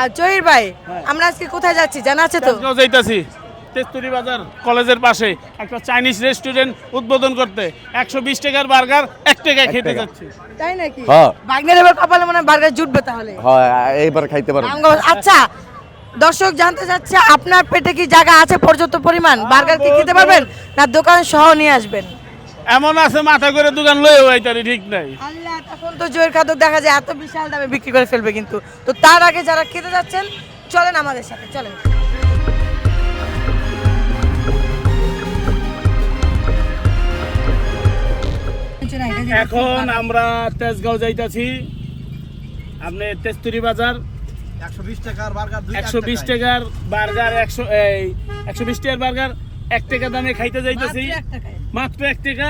আর জহির ভাই। আমরা আজকে কোথায় যাচ্ছি? জানা আছে তো? যাইতাছি। তেস্তুরি বাজার কলেজের পাশে একটা চাইনিজ রেস্টুরেন্ট উদ্বোধন করতে। একশো বিশ টাকার বার্গার এক টাকায় খেতে যাচ্ছি। তাই নাকি? হ্যাঁ। বাগনের এবার কপালে মনে হয় বার্গার জুটবে তাহলে। হয় এইবার খাইতে পারো। রামগঞ্জ আচ্ছা দর্শক জানতে চাচ্ছে আপনার পেটে কি জায়গা আছে পর্যাপ্ত পরিমাণ? বার্গার কি খেতে পারবেন? না দোকান সহ নিয়ে আসবেন? এমন আছে মাথা করে দোকান লয়ে আইতারি ঠিক নাই। আল্লাহ তখন তো জয়ের খাদক দেখা যায় এত বিশাল দামে বিক্রি করে ফেলবে কিন্তু। তো তার আগে যারা খেতে যাচ্ছেন চলেন আমাদের সাথে চলেন। এখন আমরা তেজগাঁও যাইতাছি। আপনি তেস্তুরি বাজার একশো বিশ টাকার বার্গার একশো বিশ টাকার বার্গার একশো এই একশো বিশ টাকার বার্গার এক টাকা দামে খাইতে যাইতেছি। মাত্র এক। টাকা।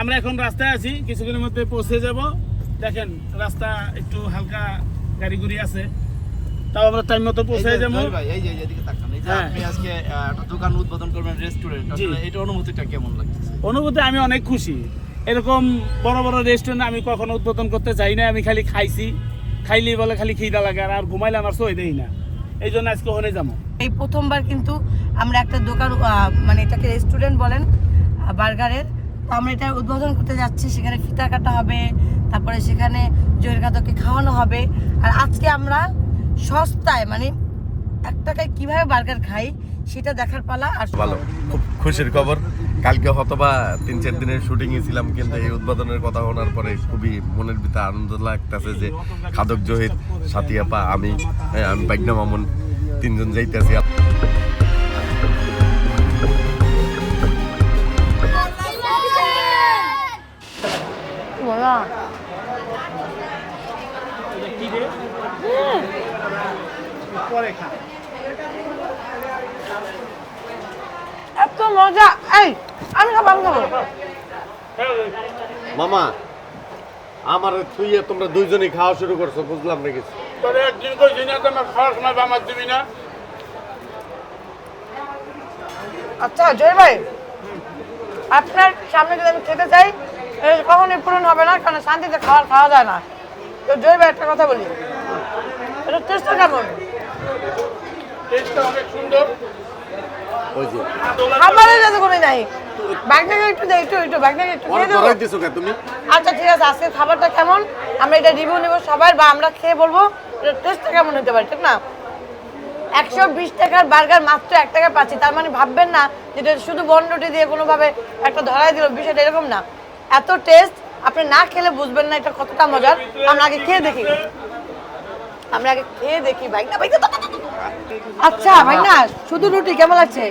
আমরা এখন রাস্তায় আছি কিছুক্ষণের মধ্যে পৌঁছে যাব। দেখেন রাস্তা একটু হালকা গাড়ি গুড়ি আছে। তাও আমরা টাইম মতো পৌঁছে যাব। ভাই এই যে এদিকে তাকান। এই যে হ্যাঁ। আপনি আজকে একটা দোকান উদ্বোধন করবেন রেস্টুরেন্ট আসলে এটা অনুভূতিটা কেমন লাগতেছে? অনুভূতি আমি অনেক খুশি। এরকম বড় বড় রেস্টুরেন্ট আমি কখনো উদ্বোধন করতে চাই না আমি খালি খাইছি। খাইলেই বলে খালি খিদা লাগে আর আর ঘুমাইলে আমার সই দেই না। এই জন্য আজকে ওখানে যাব। এই প্রথমবার কিন্তু আমরা একটা দোকান মানে এটাকে রেস্টুরেন্ট বলেন বার্গারের তো আমরা এটা উদ্বোধন করতে যাচ্ছি। সেখানে ফিতা কাটা হবে তারপরে সেখানে জয়ের খাদককে খাওয়ানো হবে। আর আজকে আমরা সস্তায় মানে এক টাকায় কীভাবে বার্গার খাই সেটা দেখার পালা আর ভালো খুব খুশির খবর। কালকে হয়তোবা তিন চার দিনের শুটিং ছিলাম কিন্তু এই উদ্বোধনের কথা শোনার পরে খুবই মনের ভিতরে আনন্দ লাগতেছে যে খাদক জহির সাথিয়াপা আমি হ্যাঁ, আমি বাইকনা মামুন তিনজন যাইতেছি। এত মজা। এই আমি খাব আমি খাব। মামা আমার থুইয়ে তোমরা দুইজনই খাওয়া শুরু করছ বুঝলাম না কিছু তোরে একদিন কইছি না তোমার খাওয়ার সময় আমার দিবি না। আচ্ছা জয় ভাই। আপনার সামনে যদি আমি খেতে চাই কখনোই পূরণ হবে না কারণ শান্তিতে খাবার খাওয়া যায় না। তো জয় একটা কথা বলি। এটা টেস্টটা কেমন? টেস্টটা অনেক সুন্দর। ওই যে। খাবারের যাতে কোনো নাই। একটু একটু দিছো তুমি? আচ্ছা ঠিক আছে আজকে খাবারটা কেমন? আমরা এটা রিভিউ নেব সবার বা আমরা খেয়ে বলব। এটা টেস্টটা কেমন হতে পারে ঠিক না? একশো বিশ টাকার বার্গার মাত্র এক টাকা পাচ্ছি। তার মানে ভাববেন না যেটা শুধু বন্ডটি দিয়ে কোনোভাবে একটা ধরাই দিল। বিষয়টা এরকম না। এত টেস্ট আপনি না খেলে বুঝবেন না এটা কতটা মজার। আমরা আগে খেয়ে দেখি। আমরা আগে খেয়ে দেখি ভাই। না ভাই। আচ্ছা ভাই না শুধু রুটি কেমন লাগছে?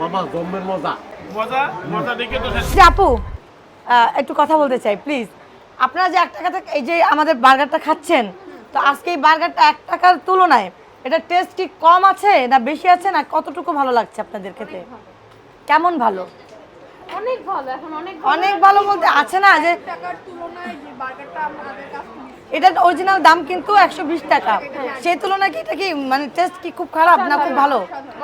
মামা জম্মের মজা। মজা মজা দেখে তো শেষ। আপু একটু কথা বলতে চাই প্লিজ আপনারা যে এক টাকা থেকে এই যে আমাদের বার্গারটা খাচ্ছেন তো আজকে এই বার্গারটা এক টাকার তুলনায় এটা টেস্ট কি কম আছে না বেশি আছে না কতটুকু ভালো লাগছে আপনাদের খেতে? কেমন ভালো? অনেক ভালো এখন অনেক অনেক ভালো বলতে আছে না যে টাকার তুলনায় যে বার্গারটা আমাদের কাছে এটার অরিজিনাল দাম কিন্তু একশো বিশ টাকা। সেই তুলনায় কি এটা কি মানে টেস্ট কি খুব খারাপ না খুব ভালো?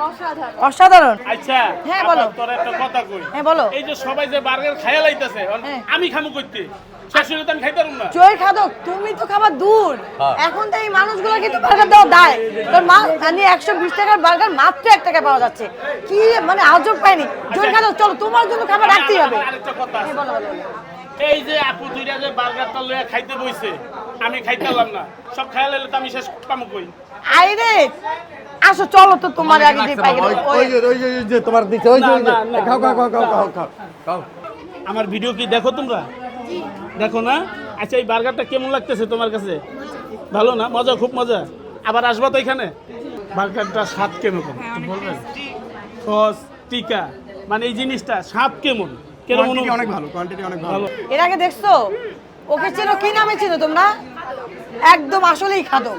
অসাধারণ। অসাধারণ। আচ্ছা হ্যাঁ, বলো। তোর একটা কথা কই। হ্যাঁ বলো। এই যে সবাই যে বার্গার লাইতেছে হ্যাঁ। আমি খামু করতে খাদক তুমি তো খাবার দূর। হ্যাঁ। এখন তো এই মানুষগুলো কিন্তু বার্গার দেওয়া দেয়। তোর মা জানি একশো বিশ টাকার বার্গার মাত্র এক টাকা পাওয়া যাচ্ছে। কি মানে আজব পাইনি খাদক চলো তোমার জন্য খাবার রাখতেই হবে। আমার আরেকটা কথা। হ্যাঁ। এই যে আপু দুইটা যে বার্গারটা লইয়া খাইতে বইছে আমি খাইতে পারলাম না। সব খাইয়া লাইলে তো আমি শেষ পামু কই আইরে আসো চলো তো তোমার আগে যে পাই ওই যে- ওই যে- তোমার দিচ্ছে ওই যে খাও খাও খাও খাও খাও খাও আমার ভিডিও কি দেখো তোমরা? দেখো না? আচ্ছা এই বার্গারটা কেমন লাগতেছে তোমার কাছে? ভালো না? মজা খুব মজা। আবার আসবা তো এখানে? বার্গারটা স্বাদ কেমন? একটু বলবেন? সস টিকা। মানে এই জিনিসটা সাপ কেমন? কেমন অনেক ভালো কোয়ান্টিটি অনেক ভালো। এর আগে দেখছ? ওকে চেনো কি নামে ছিল তোমরা? একদম আসলেই খাদক।